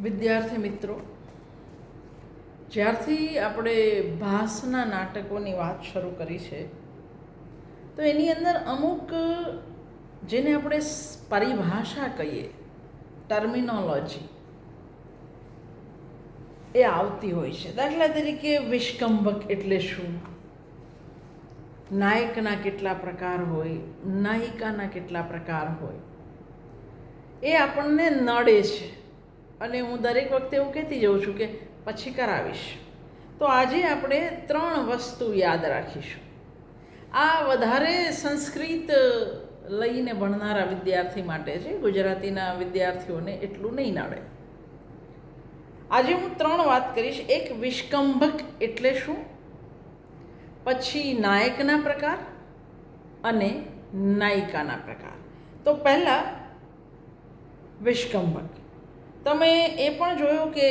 વિદ્યાર્થી મિત્રો, જ્યારથી આપણે ભાસના નાટકોની વાત શરૂ કરી છે, તો એની અંદર અમુક જેને આપણે પરિભાષા કહીએ ટર્મિનોલોજી એ આવતી હોય છે. દાખલા તરીકે વિષ્કંભક એટલે શું? નાયકના કેટલા પ્રકાર હોય, નાયિકાના કેટલા પ્રકાર હોય, એ આપણને નડે છે. અને હું દરેક વખતે એવું કહેતી જાઉં છું કે પછી કરાવીશ. તો આજે આપણે ત્રણ વસ્તુ યાદ રાખીશું. આ વધારે સંસ્કૃત લઈને ભણનારા વિદ્યાર્થી માટે છે, ગુજરાતીના વિદ્યાર્થીઓને એટલું નહીં નડે. આજે હું ત્રણ વાત કરીશ, એક વિષ્કંભક એટલે શું? પછી નાયકના પ્રકાર અને નાયિકાના પ્રકાર. તો પહેલાં વિષ્કંભક. તમે એ પણ જોયું કે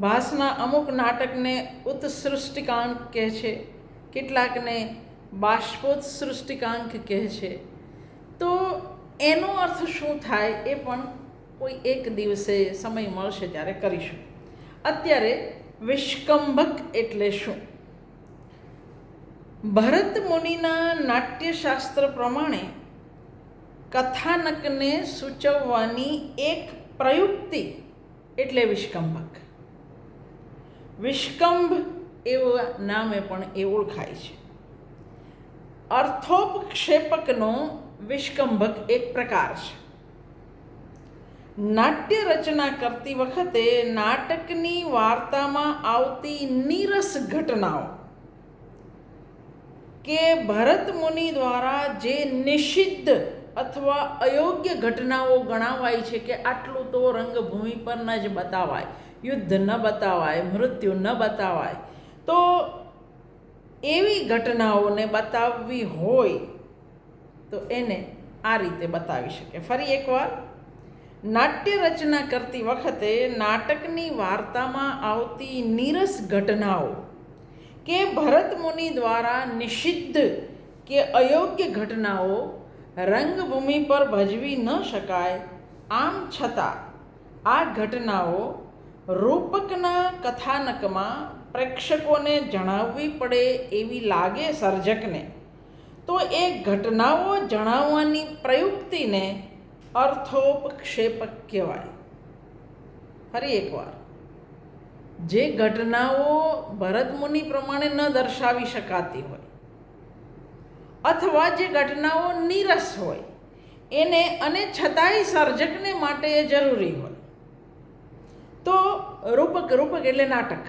ભાસના અમુક નાટકને ઉત્સૃષ્ટિકાંક કહે છે? કેટલાકને બાષ્પોત્સૃષ્ટિકાંક કહે છે? તો એનો અર્થ શું થાય એ પણ કોઈ એક દિવસે સમય મળશે ત્યારે કરીશું. અત્યારે વિષ્કંભક એટલે શું? ભરત મુનિના નાટ્યશાસ્ત્ર પ્રમાણે કથાનકને સૂચવવાની એક પ્રયુક્તિ એટલે વિષ્કંભક. વિષ્કંભ એવા નામે પણ એ ઓળખાય છે. અર્થોપક્ષેપકનો વિષ્કંભક એક પ્રકાર છે. નાટ્ય રચના કરતી વખતે નાટકની વાર્તામાં આવતી નીરસ ઘટનાઓ કે ભરત મુનિ દ્વારા જે નિષિદ્ધ અથવા અયોગ્ય ઘટનાઓ ગણાવાય છે કે આટલું તો રંગભૂમિ પર ન જ બતાવાય. યુદ્ધ ન બતાવાય, મૃત્યુ ન બતાવાય. તો એવી ઘટનાઓને બતાવવી હોય તો એને આ રીતે બતાવી શકે. ફરી એકવાર, નાટ્ય રચના કરતી વખતે નાટકની વાર્તામાં આવતી નીરસ ઘટનાઓ કે ભરત મુનિ દ્વારા નિષિદ્ધ કે અયોગ્ય ઘટનાઓ રંગભૂમિ પર ભજવી ન શકાય. આમ છતાં, આ ઘટનાઓ રૂપકના કથાનકમાં પ્રેક્ષકોને જણાવવી પડે એવી લાગે સર્જકને. તો એ ઘટનાઓ જણાવવાની પ્રયુક્તિને અર્થોપક્ષેપક કહેવાય. ફરી એકવાર. જે ઘટનાઓ ભરતમુનિ પ્રમાણે ન દર્શાવી શકાતી હોય અથવા જે ઘટનાઓ નીરસ હોય, એને અને છતાંય સર્જકને માટે એ જરૂરી હોય. તો રૂપક રૂપક એટલે નાટક.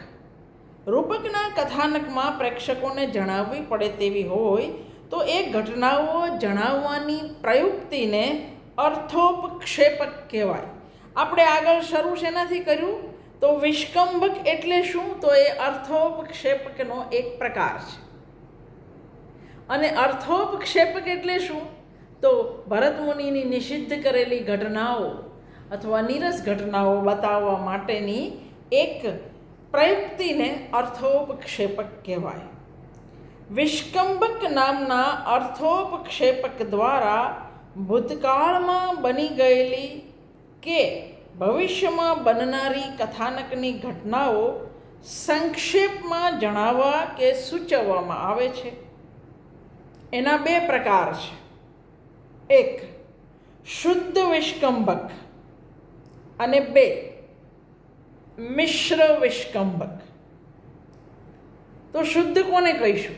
રૂપકના કથાનકમાં પ્રેક્ષકોને જણાવવી પડે તેવી હોય, તો એ ઘટનાઓ જણાવવાની પ્રયુક્તિને અર્થોપક્ષેપક કહેવાય. આપણે આગળ શરૂ શેનાથી કર્યું? તો વિષ્કંભક એટલે શું? તો એ અર્થોપક્ષેપકનો એક પ્રકાર છે. અને અર્થોપક્ષેપક એટલે શું? તો ભરત મુનિની નિષિદ્ધ કરેલી ઘટનાઓ અથવા નીરસ ઘટનાઓ બતાવવા માટેની એક પ્રયુક્તિને અર્થોપક્ષેપક કહેવાય. વિષ્કંબક નામના અર્થોપક્ષેપક દ્વારા ભૂતકાળમાં બની ગયેલી કે ભવિષ્યમાં બનનારી કથાનકની ઘટનાઓ સંક્ષેપમાં જણાવવા કે સૂચવવામાં આવે છે. એના બે પ્રકાર છે. એક, શુદ્ધ વિષ્કંભક અને બે, મિશ્ર વિષ્કંભક. તો શુદ્ધ કોને કહીશું?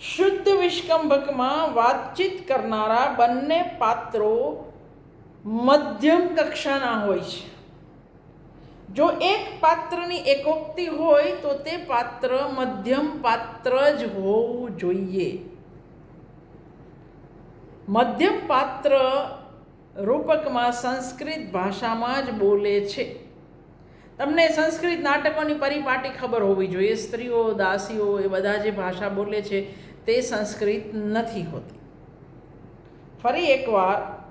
શુદ્ધ વિષ્કંભકમાં વાતચીત કરનારા બંને પાત્રો મધ્યમ કક્ષાના હોય છે. જો એક પાત્રની એકોક્તિ હોય તો તે પાત્ર મધ્યમ પાત્ર જ હોવું જોઈએ. મધ્યમ પાત્ર રૂપકમાં સંસ્કૃત ભાષામાં જ બોલે છે. તમને સંસ્કૃત નાટકોની પરિપાટી ખબર હોવી જોઈએ. સ્ત્રીઓ, દાસીઓ એ બધા જે ભાષા બોલે છે તે સંસ્કૃત નથી હોતી. ફરી એકવાર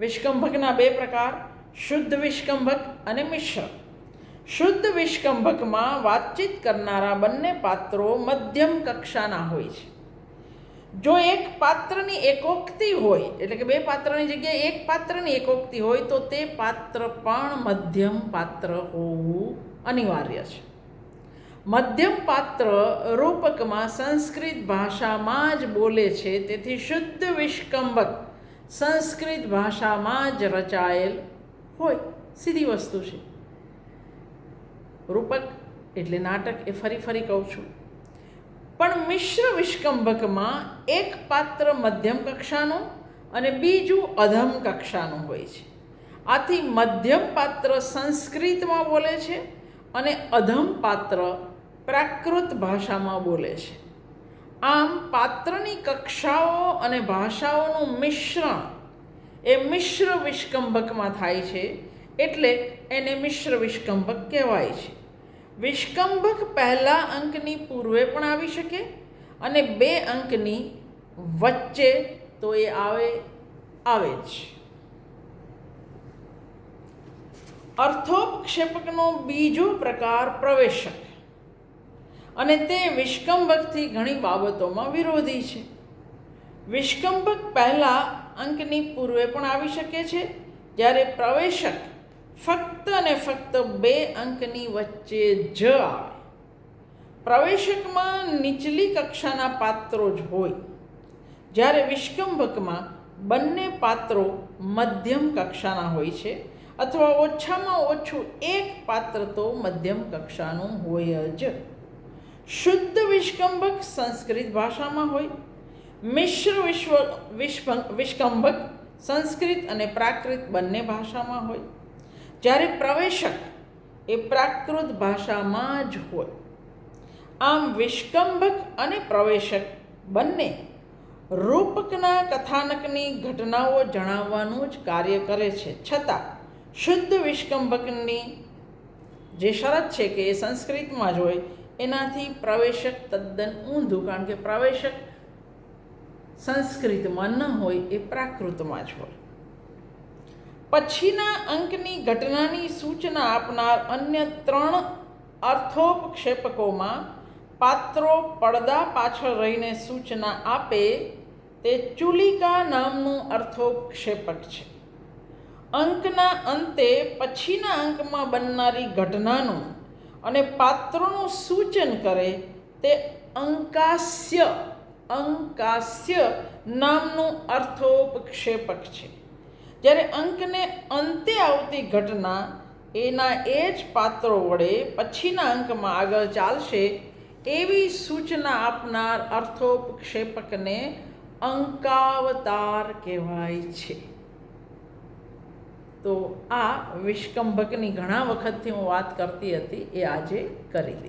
વિષ્કંભકના બે પ્રકાર, શુદ્ધ વિષ્કંભક અને મિશ્ર. શુદ્ધ વિષ્કંભકમાં વાતચીત કરનારા બંને પાત્રો મધ્યમ કક્ષાના હોય છે. જો એક પાત્રની એકોક્તિ હોય, એટલે કે બે પાત્રની જગ્યાએ એક પાત્રની એકોક્તિ હોય, તો તે પાત્ર પણ મધ્યમ પાત્ર હોવું અનિવાર્ય છે. મધ્યમ પાત્ર રૂપકમાં સંસ્કૃત ભાષામાં જ બોલે છે, તેથી શુદ્ધ વિષ્કંબક સંસ્કૃત ભાષામાં જ રચાયેલ હોય, સીધી વસ્તુ છે. રૂપક એટલે નાટક, એ ફરી ફરી કહું છું. પણ મિશ્ર વિષ્કંભકમાં એક પાત્ર મધ્યમ કક્ષાનું અને બીજું અધમ કક્ષાનું હોય છે. આથી મધ્યમ પાત્ર સંસ્કૃતમાં બોલે છે અને અધમ પાત્ર પ્રાકૃત ભાષામાં બોલે છે. આમ પાત્રની કક્ષાઓ અને ભાષાઓનું મિશ્રણ એ મિશ્ર વિષ્કંભકમાં થાય છે એટલે એને મિશ્ર વિષ્કંભક કહેવાય છે. વિષ્કંભક પહેલા અંકની પૂર્વે પણ આવી શકે અને બે અંકની વચ્ચે તો એ આવે આવે જ. અર્થોપક્ષેપકનો બીજો પ્રકાર પ્રવેશક. અને તે વિષ્કંભકથી ઘણી બાબતોમાં વિરોધી છે. વિષ્કંભક પહેલા અંકની પૂર્વે પણ આવી શકે છે, જ્યારે પ્રવેશક ફક્ત અને ફક્ત બે અંકની વચ્ચે જ આવે. પ્રવેશકમાં નીચલી કક્ષાના પાત્રો જ હોય. જ્યારે વિષ્કંભકમાં બંને પાત્રો મધ્યમ કક્ષાના હોય છે અથવા ઓછામાં ઓછું એક પાત્ર તો મધ્યમ કક્ષાનું હોય જ. શુદ્ધ વિષ્કંભક સંસ્કૃત ભાષામાં હોય. મિશ્ર વિશ્વ વિષ્કંભક સંસ્કૃત અને પ્રાકૃત બંને ભાષામાં હોય. જ્યારે પ્રવેશક એ પ્રાકૃત ભાષામાં જ હોય. આમ વિષ્કંભક અને પ્રવેશક બંને રૂપકના કથાનકની ઘટનાઓ જણાવવાનું જ કાર્ય કરે છે. છતાં શુદ્ધ વિષ્કંભકની જે શરત છે કે એ સંસ્કૃતમાં જ હોય, એનાથી પ્રવેશક તદ્દન ઊંધું, કારણ કે પ્રવેશક સંસ્કૃતમાં ન હોય, એ પ્રાકૃતમાં જ હોય. પછીના અંકની ઘટનાની સૂચના આપનાર અન્ય ત્રણ અર્થોપક્ષેપકોમાં પાત્રો પડદા પાછળ રહીને સૂચના આપે તે ચુલિકા નામનું અર્થોપક્ષેપક છે. અંકના અંતે પછીના અંકમાં બનનારી ઘટનાનું અને પાત્રોનું સૂચન કરે તે અંકાસ્ય અંકાસ્ય નામનું અર્થોપક્ષેપક છે. જ્યારે અંકને અંતે આવતી ઘટના એના એ જ પાત્રો વડે પછીના અંકમાં આગળ ચાલશે એવી સૂચના આપનાર અર્થોપક્ષેપકને અંકાવતાર કહેવાય છે. તો આ વિષ્કંભકની ઘણા વખતથી હું વાત કરતી હતી, એ આજે કરી લીધી